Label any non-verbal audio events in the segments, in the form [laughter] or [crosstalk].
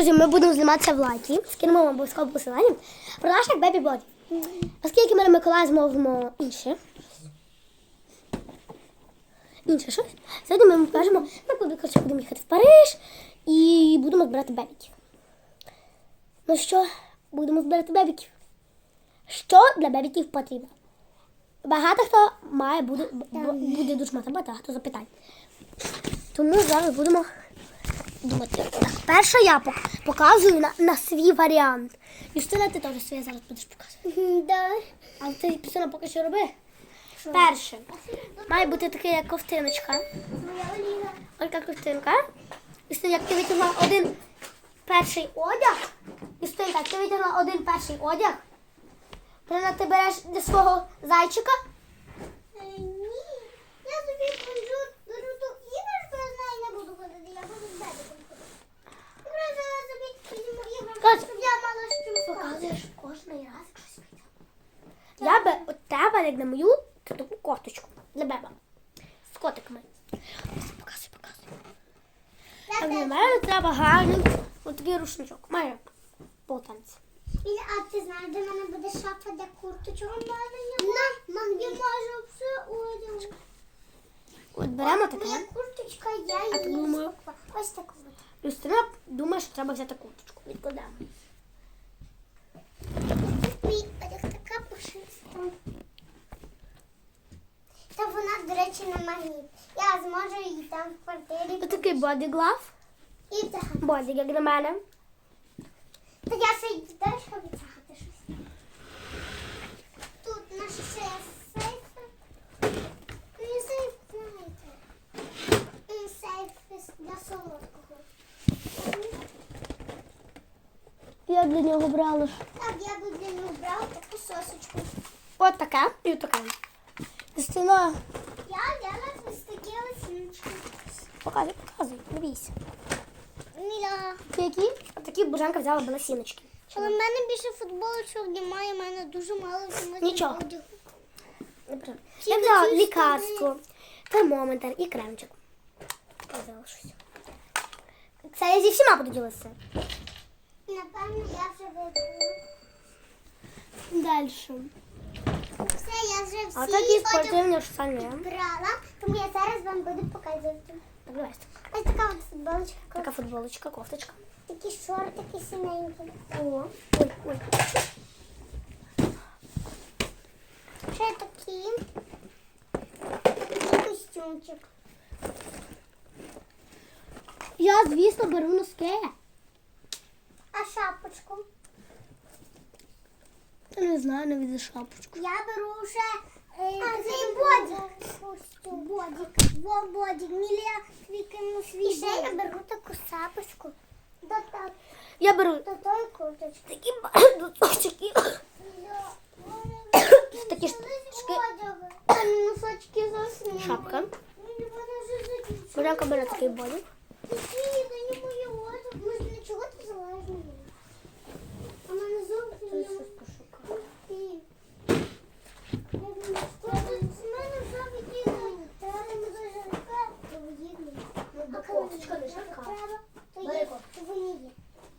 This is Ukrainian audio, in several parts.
друзі, ми будемо зніматися в лайті. Скинемо вам обов'язково посилання про наших бебі боді. Оскільки ми на Миколая змовимо інше. Інше щось. Сьогодні ми вам покажемо, ми будемо їхати в Париж і будемо збирати бебіків. Ну що, будемо збирати бебіків. Що для бебіків потрібно? Багато хто має буде, буде дуже мати багато запитань. Тому зараз будемо думати. Так, перше я показую на, на свій варіант. Юстина, ти теж своє зараз будеш показувати. Да. А ти Юстина, поки що роби. Перше. Має бути таке, як ковтиночка. Моя Оліна. Ось така ковтинка. Юстина, як ти витягла один перший одяг. Юстинка, як ти витягла один перший одяг. Ти ти береш для свого зайчика. Е, Ні. Я собі беру, беру ту іграшку, я знаю, не буду ходити, я буду з бебиком ходити. Я просто собі візьму іграшку, Кать, щоб я мала чим. Показуєш кожний раз, як щось витягла. Я би от тебе, як на мою, таку кофточку для беба. З котиками. Ось, Показуй, показуй. А для мене треба гарний от такий рушничок. Має полотенце. І, а ти знаєш, де в мене буде шафа для курточок? На, я можу все одяг. От беремо таке. Курточка, я її? Ось таку от. Думає, що треба взяти курточку. Відкладемо. Мій одяг така пушиста. Та вона, до речі, на магніт. Я зможу її там в квартирі. Ось такий бодіглав. І вдягати. Бодік, як для мене. Та я ще й теж витягати щось. Тут наш ще сейф. Ну, і сейф, знаєте. І сейф для солодкого. Я для нього брала. Так, я би для нього брала таку сосочку. От таке і таке. Юстина, Я взяла ось такі лисіночки. показуй, показуй, не бійся. Міля. Ти які? Такі Божанка взяла баласіночки. Але в мене більше футболочок немає, в мене дуже мало чомусь Нічого. одягу. Добре. Ці Я взяла такі лікарство, термометр і кремчик. Я взяла щось. Це я зі всіма буду ділитися. Вже Все, я вже всі А такі спортивні штани. брала, тому я зараз вам буду показувати. Давай. Ось така от футболочка. Така футболочка, кофточка. Такі шортики синенькі. О, ой, ой. Ще такі. І костюмчик. Я, звісно, беру носки. А шапочку? Не знаю, не від шапочку. Я беру ще е, цей бодік. Бодік. Во бодік. Мілія викину свій. І ще я беру таку шапочку. До, та- Я беру до тої курточки. такі носочки. [coughs] Такі [coughs] штучки. Носочки зовсім. Шапка. Вже. Божанка бере такий бодік. Ні, це не моє одяг. Ми ж для чого ти залежні? А мене зовсім не Ні. Я думаю, що тут з мене вже відіграні. Треба не дуже жарка, то вигідно. А коли кофточка не жарка. треба, то Бери є, кофточку. то вони є.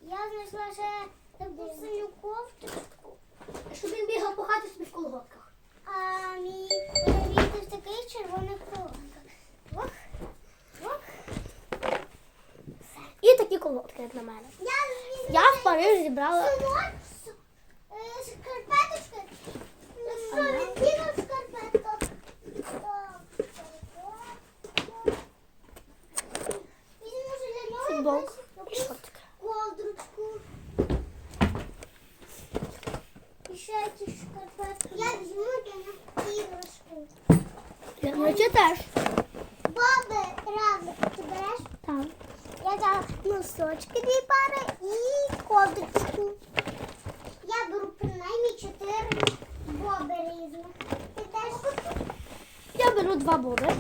Я знайшла ще таку синю кофточку. Щоб він бігав по хаті собі в колготках. А мій чоловік в таких червоних колонках. Ох, ох. Як на мене. Я, в Париж зібрала. Сумочку, е, шкарпеточки. Ну що, відкинув шкарпетку? Так, так. Візьму вже для нього Футболку якусь і шортики. ковдручку. І ще якісь шкарпетки. Я візьму для нього іграшку. Я речі теж. Боби, правда, ти береш? Так. Я взяла носочки дві пари і ковдрочку. Я беру принаймні чотири боби різних. Ти теж хочеш? Я беру два боби. Я сказала, мене дуже багато цих бобів. Можливо, які маленькі сподобаються. А мені сподобались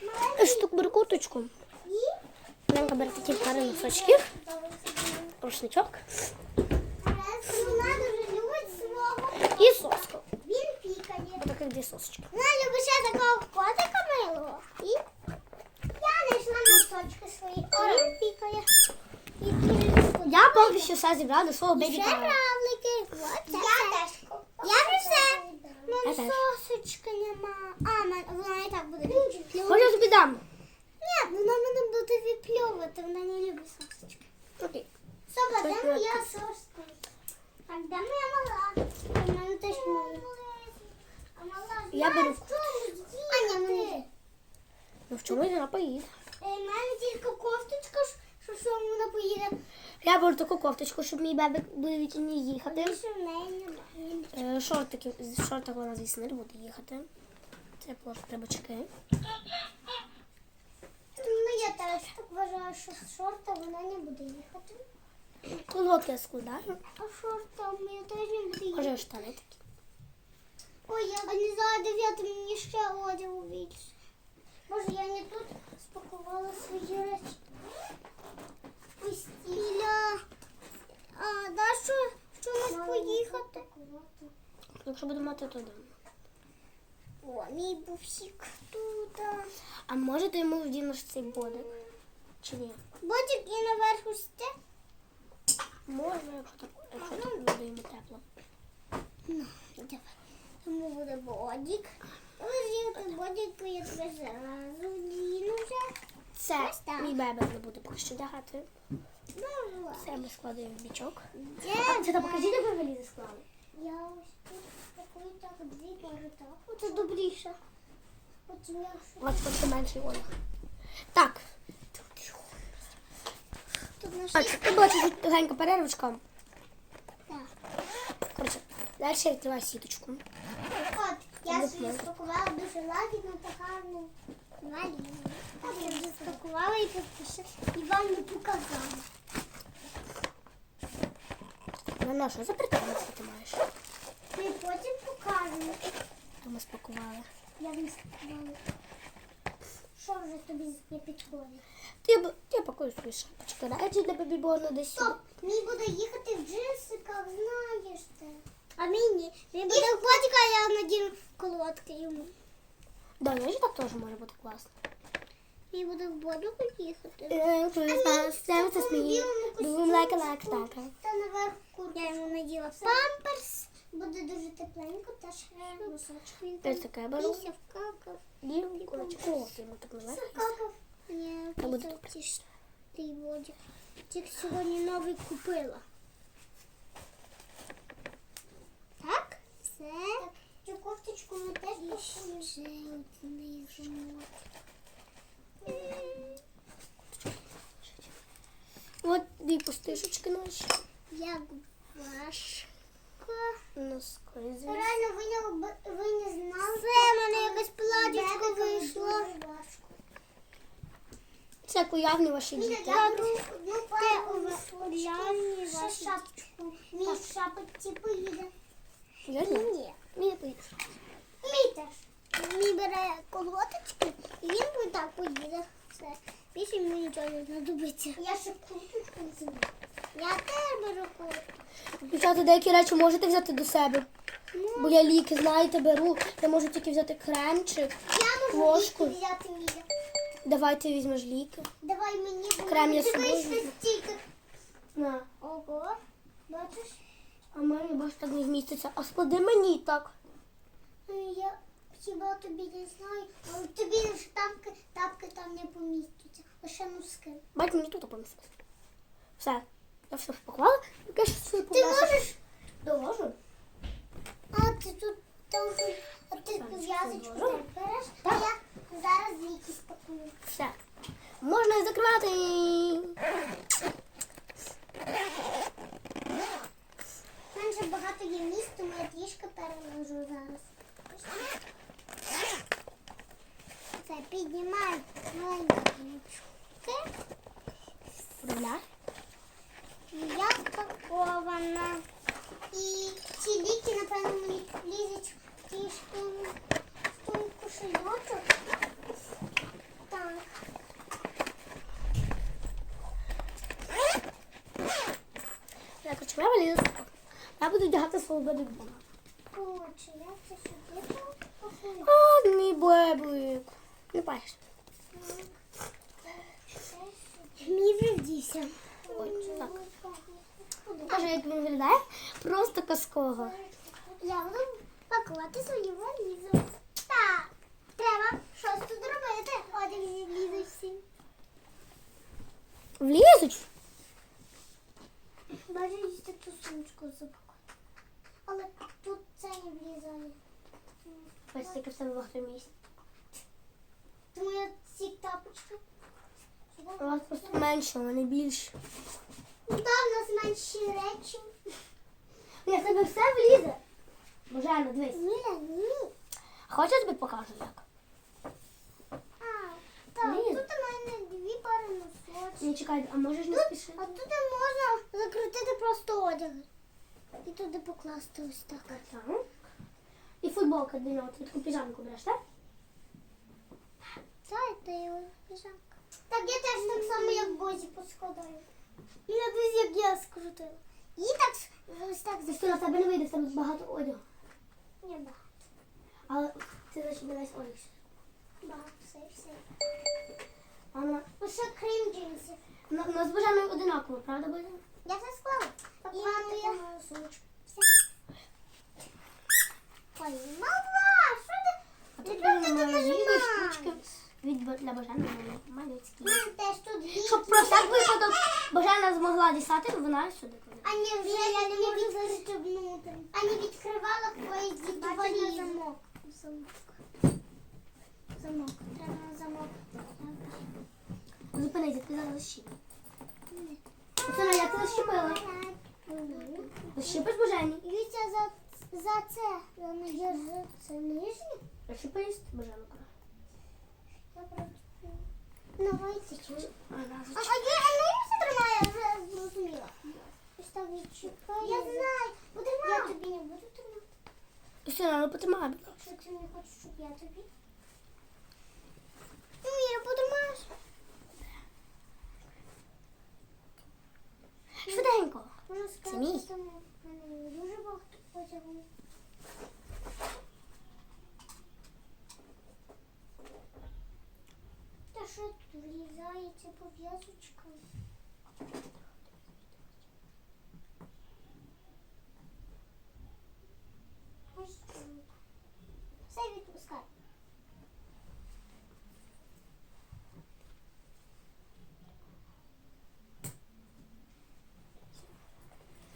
два маленькі штук беру курточку. Ленка бере такі пари носочків, рушничок Вона дуже любить свого. і соску. Він пікає. Отака як дві сосочки. Вона любить ще такого котика милого. І я знайшла носочки свої. Орен пікає. Я до свого бебі Ще равлики. Я теж. Я все. Мене теж. сосочки нема. А, вона і так буде Може відпльовувати. тобі дам? Ні, вона мене буде відпльовувати, вона не любить сосочки. Окей. Соба, де моя сошка? Так, де моя мала? У мене теж моя. Мала Я беру. Аня, мене. Ну в чому вона поїде? У мене тільки кофточка, що що вона поїде. Я беру таку кофточку, щоб мій бебик буде від не їхати. Неї. Е, Шортики, з шортах вона, звісно, не буде їхати. Це просто рибачки. Ну, я теж так вважаю, що з шорта вона не буде їхати. Колодки я складаю. А шортом я теж не буду їхати. Може штани такі. Ой, я не знаю, дев'яти мені ще одягу більше. Може, я не тут спакувала свої речі. Постіля. А, да, що, що нас поїхати? Якщо буду мати, то дам. О, мій бусик тут. А може ти йому вдінеш цей бодик? Чи ні? Бодик і наверху сте. Можна, якщо так, якщо так буде йому тепло. Ну, давай. Тому буде бодик. Ось бодик, я тебе зразу діну Це Ось так. мій бебик не буде поки що вдягати. Давай. Це ми складаємо в бічок. А це там покажіть, де ви валізи склали. Я ось тут такий так дві може так. Оце добріше. Я У вас просто менший одяг. Так. тут наш А, ти бачиш тут легенька перервочка. Так. Коротше, далі я відкриваю сіточку. От, я Це собі спакувала дуже лагідно та гарно. Валіну. Так, я вже спакувала і підпишу. І вам не показала. Ну, на що за прикольниця ти маєш? Ми потім покажемо. То ми спакували. Я не спакувала. Що вже тобі не підходить? Ти, б- я пакую свої шапочки. Речі для бебіборну десь. Стоп, мій буде їхати в джинсиках, знаєш це. А мені? Він буде в ботика, а я надіну колодки йому. Да, я ж так теж може бути класно. Мій буде в ботику їхати. Е, Christmas, Santa's me, doing like a like that. Та наверх куртку. Я йому наділа памперс. Буде дуже тепленько, та ще носочки. Ось таке беру. Після вкакав. І, коротше, кофту йому так наверх. Вкакав. Ні, Та буде після добре. ті- Ти воді. Тільки сьогодні новий купила. Так? Все. Кофточку ми теж І ще одне замок. От дві пустишечки наші. Як важко. Носки, звісно. Реально, ви не, ви не знали. Це в мене якесь платічко вийшло. Це уявні ваші діти. Я одну пару уявні ваші шапочку. Мій шапочці поїде. Я ні. Ні. Поїде. Мій теж. Мій бере колоточки і він ось так поїде. Все. Більше йому нічого не знадобиться. Я ще курточку візьму. Я теж беру куртку. Дівчата, деякі речі можете взяти до себе. Ну, Бо я ліки, знаєте, беру. Я можу тільки взяти кремчик. я можу ложку. ліки взяти Міля. Давай ти візьмеш ліки. Давай мені. бо Крем я з дивись собою на. Ого. Бачиш? А мені баш так не вміститься. А склади мені так. Ну, Я хіба тобі не знаю, але тобі ж тапки, тапки там не помістяться. Лише носки. Бать, мені тут поміститься. Все. Я все спакувала. Я ще Ти можеш? Доложу. А ти тут там, а ти пов'язочку береш, а я зараз ліки спакую. Все. Можна закривати. У мене багато є місць, тому я трішки переложу зараз. Це піднімаю маленькі. Уявляй. Я спакована. І ці ліки, напевно, мені лізуть трішки в. Так. Я коротше, я буду вдягати свого бебі Отже, я це сюди. Не бачиш. Мій вже вдівся. Ой, так. Як він виглядає. Просто казково. Я буду пакувати свою валізу. Так, треба щось тут робити. Одяг зі всі. Влізуть? Даже їсти ту сумочку запакувати. Але тут це не влізає. Ось таке в себе багато місць. Тому я ці тапочки. У вас просто менше, у мене більше. Ну так, в нас менші речі. Ні, в тебе все влізе. Божена, дивись. Міля, ні. Хочеш я тобі покажу як? А, так, Ні. тут у мене дві пари носочків. Ні, чекай, а можеш не Тут, спішити? а тут можна закрутити просто одяг. І туди покласти ось так. Так. І футболка для нього. Ти таку піжамку береш, так? Це це його піжамка. Так я теж так само, як Бозі поскладаю. І я дивись, як я скрутила. І так ось так Ти на тебе не вийде, тебе багато одягу. Не багато. Але ти значить весь одяг. Багато все, все. А на, Лише крім джинсів. на, на з Боженою одинаково, правда буде? Я все склала. Мою сумочку. Ой, мала, що ти? А Для тут чого ти мене штучки від Бо- для Боженої малюцькі. У мене теж тут дві. Щоб про всяк випадок Божена змогла дістати, вона сюди кладе. А не вже я не можу застебнути. А не відкривала твої діти валізи. замок. Замок. Замок. Треба на замок. Зупинися, ти зараз защіпи. Оксана, я тебе защіпила. Защіпиш Божені? Юся за, за це. Я не держу. Це нижнє? Защіпаєш Божену. Я просто... Давайте. А, А, я а не все тримає, я вже зрозуміла. Я знаю. Потримай. Я тобі не буду тримати. Все, ну потримай. Якщо ти не хочеш, щоб я тобі. Швиденько. Це мій. дуже багато одягу. Та що тут влізається пов'язочка? Ось так. Все відпускай.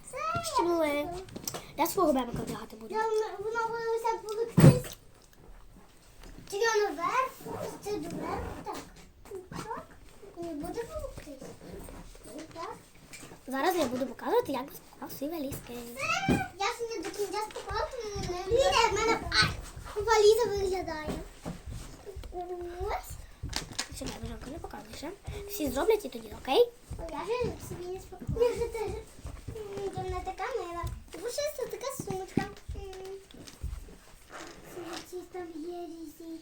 Все. Щемли. Я свого бебика вдягати буду. Вона ось так. Тільки наверх, це доверху, так. Так. І не буде волоктись. Так. Зараз я буду показувати, як розпакував свої валізки. Я ще не до кінця не Ліля, в мене валіза виглядає. Ось. Чекай, Боженко, не показуй. Всі зроблять і тоді, окей? Я вже собі не спакувала. Не така мила. Пушиста така сумочка. Там є різні.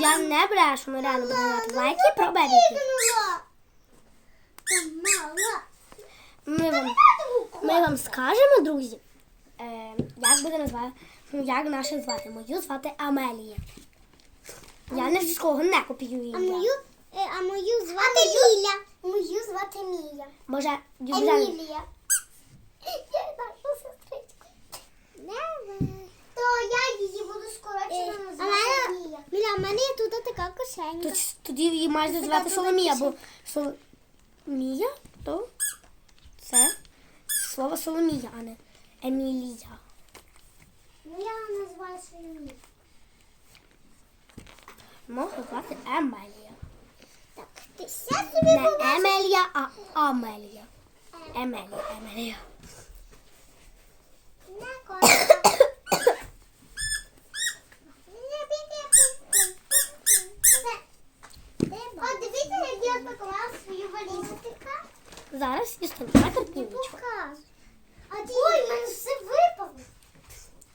Я не брешу, ми реально будемо давати лайки про. Ми вам, ми вам скажемо, друзі, е, як буде назвати, ну, як наше звати. Мою звати Амелія. Я ні з кого не копіюю А ім'я. мою, е, а мою звати Ліля. Мою звати Мія. Може, Юбіляна. Емілія. Я нашу сестричку. То я її буду скорочено називати Мія. Міля, в мене є тут така кишенька. Тут, тоді її майже звати Соломія, бо Соломія, то це слово Соломія, а не Емілія. Міля називає свою Мію. Можна звати Емелія. Так, ти ще собі Не побачиш. Емелія, а Амелія. Емелія, Емелія. Не корисно. Не бігай. О, дивіться, як я спакувала свою валізу. Така. Зараз Юстина, на Не картиночку. показуй. А ти... Ой, в мене все випало.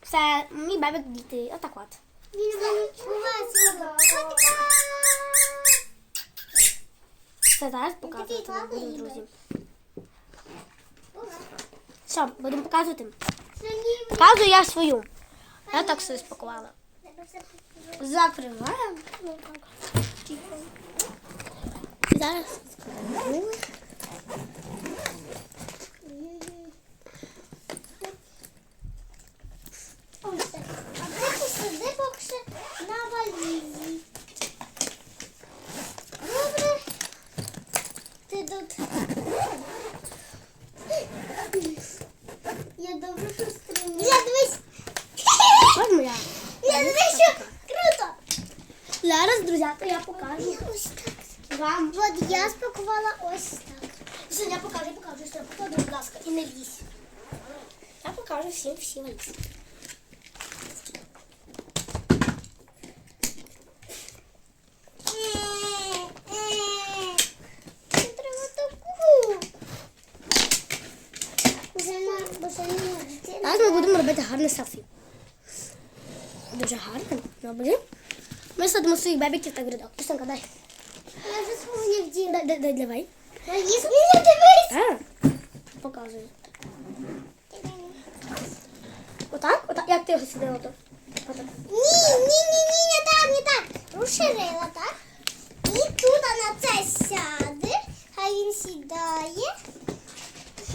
Це мій бебик діти. Отак от. Він мене чуває Це зараз показувати вам будемо, друзі. Все, будемо показувати? Показую я свою. Я так спакувала. все покажу. Закриваємо. Ну, Зараз складемо. Ось так. А ти посиди поки що на валізі. Добре. Ти тут. Я добре що стримую. Я дивись. Ось моя. Я дивись, що круто. Зараз, друзі, то я покажу Ось так. вам. От я спакувала ось так. Все, я покажу, я покажу, що покладу, будь ласка, і не лізь. Я покажу всім всі валізи. Не треба таку. Вже на вже не дитина. Зараз ми будемо робити гарне селфі. Дуже гарно. Добре. Ми садимо своїх бебіків так в рядок. Костянка, дай. Я вже не. Дай, дай, дай, давай. Не дивись. А, показую. Отак? Отак? Як ти його сидила то? Ні, ні, ні, ні, не так, не так. Розширила, так? І тут на це сяде, хай він сідає.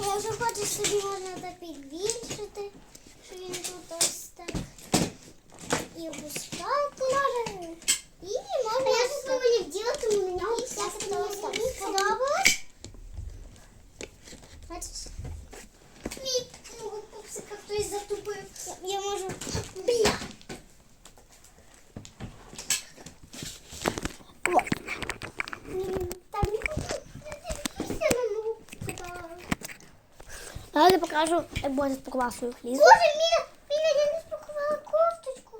Я вже хочу собі можна так підбільшити, що він тут ось так. І опускати. Може. І можна. А я знову не вділа, тому на нього все сподобалось. Бачиш? Мій мого пупсика хтось затупив. Я, я можу. Бля. О, М, Так, не хочу. Не дивися на мого пупсика. Зараз я покажу, як буде спакував свою хлізу. Боже, Міля, Міля, я не спакувала кофточку.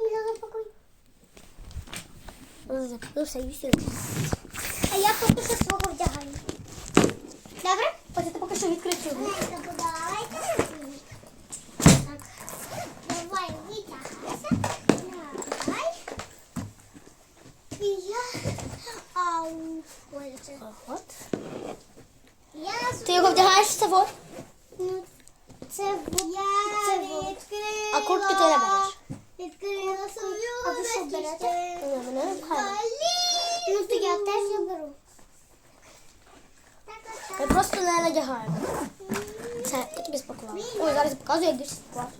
Міля, запакуй. Ну все, і все. А я поки що свого вдягаю. Добре? Ось ти поки що відкрити. Давайте. Так. Давай, витягайся. Давай. І я... Ау. Ой, це... От. Я Ти його вдягаєш в? Ну, це в... Я це в... А куртки ти не береш? Відкрила свою А ви що берете? Ні, мене не пхає. Ну, то я теж не беру. Я просто не надягаю. Це, я тобі спакувала. Ой, зараз я показую, як десь спакував.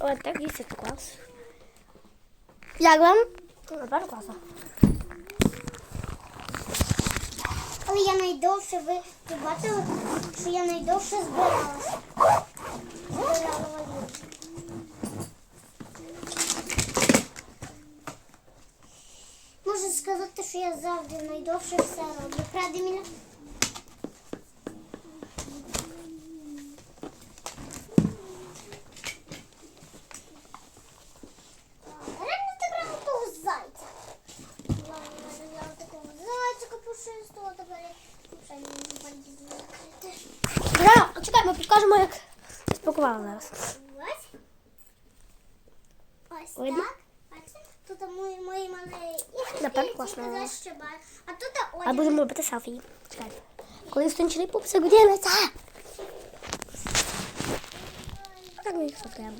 Ось так десь спакував. Як вам? Тепер класно. Але я найдовше, ви, бачили, що я найдовше збиралася. Збирала валізу. Можу сказати, що я завжди найдовше все роблю. Правда, Міля? Реально ти брала того зайця. Ладно, я взяла такого зайчика пушистого, тепер я вже не валізу закрити. Бля, а чекай, ми покажемо, як спакувала зараз. Ось. Ось так. Тут мої, мої малі Напевно, класно. які. А тут А будемо робити селфі. Чекай. Коли стончений пупсик ділиться. Так ми їх сфоткаємо.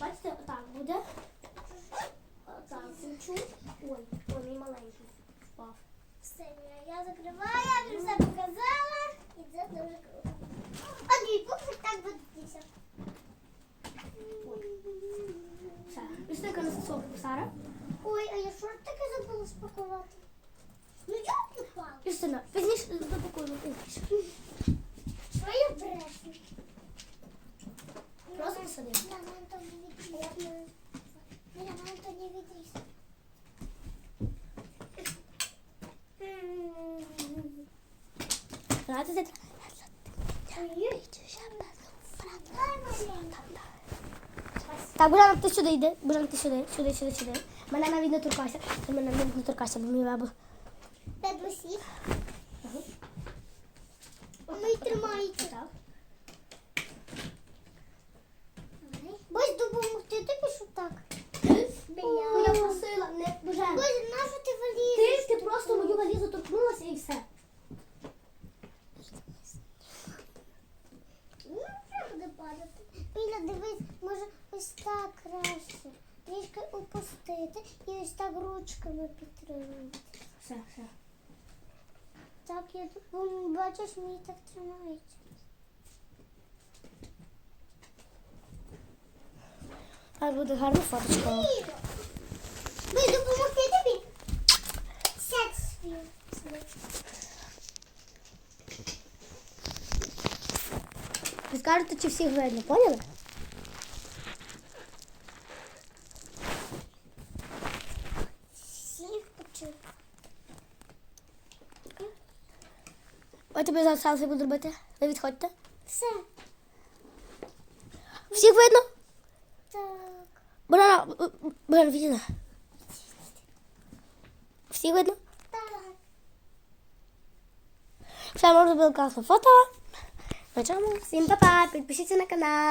Бачите, отак буде. Отак. Ой, ой, мій маленький. Впав. Я закриваю, я вже все показала. І це дуже круто. А мій так буде дійсно. Все. Юстинка на сосок Сара. Ой, а я що таке забула спакувати? Ну я попала. Юстина, пізніше запакуємо пізніше. Що я брешу? Просто посади. Я мене то не. Я мене то не. Давайте це. Ой-ой. Так, Бужанок, ти сюди йди. Бужанок, ти сюди, сюди, сюди, сюди. Мене навіть не торкайся. Ти мене навіть не торкайся, бо мій веб. П'ять усіх. Воно й тримається. Так. Бось допомогти тобі, що так? Ну, я просила, не Бужанок. Боже, нащо ти Ти, валізеш? ти просто мою валізу торкнулася і все. Ну, вже буде падати. Біля дивись, може ось так краще. Трішки опустити і ось так ручками підтримувати. Все, все. Так, я тут бо, бачиш, мені так тримається. А буде гарна фоточка. Ви допомогти тобі? Сядь свій. Ви скажете, чи всіх видно, поняли? Всіх почув. Тобі зараз селфі робити. Ви відходьте. Все. Всіх видно? Так. Банана, банана, відійди. Всіх видно? Так. Все, можна зробити класне фото. На цьому всім па-па, підпишіться на канал.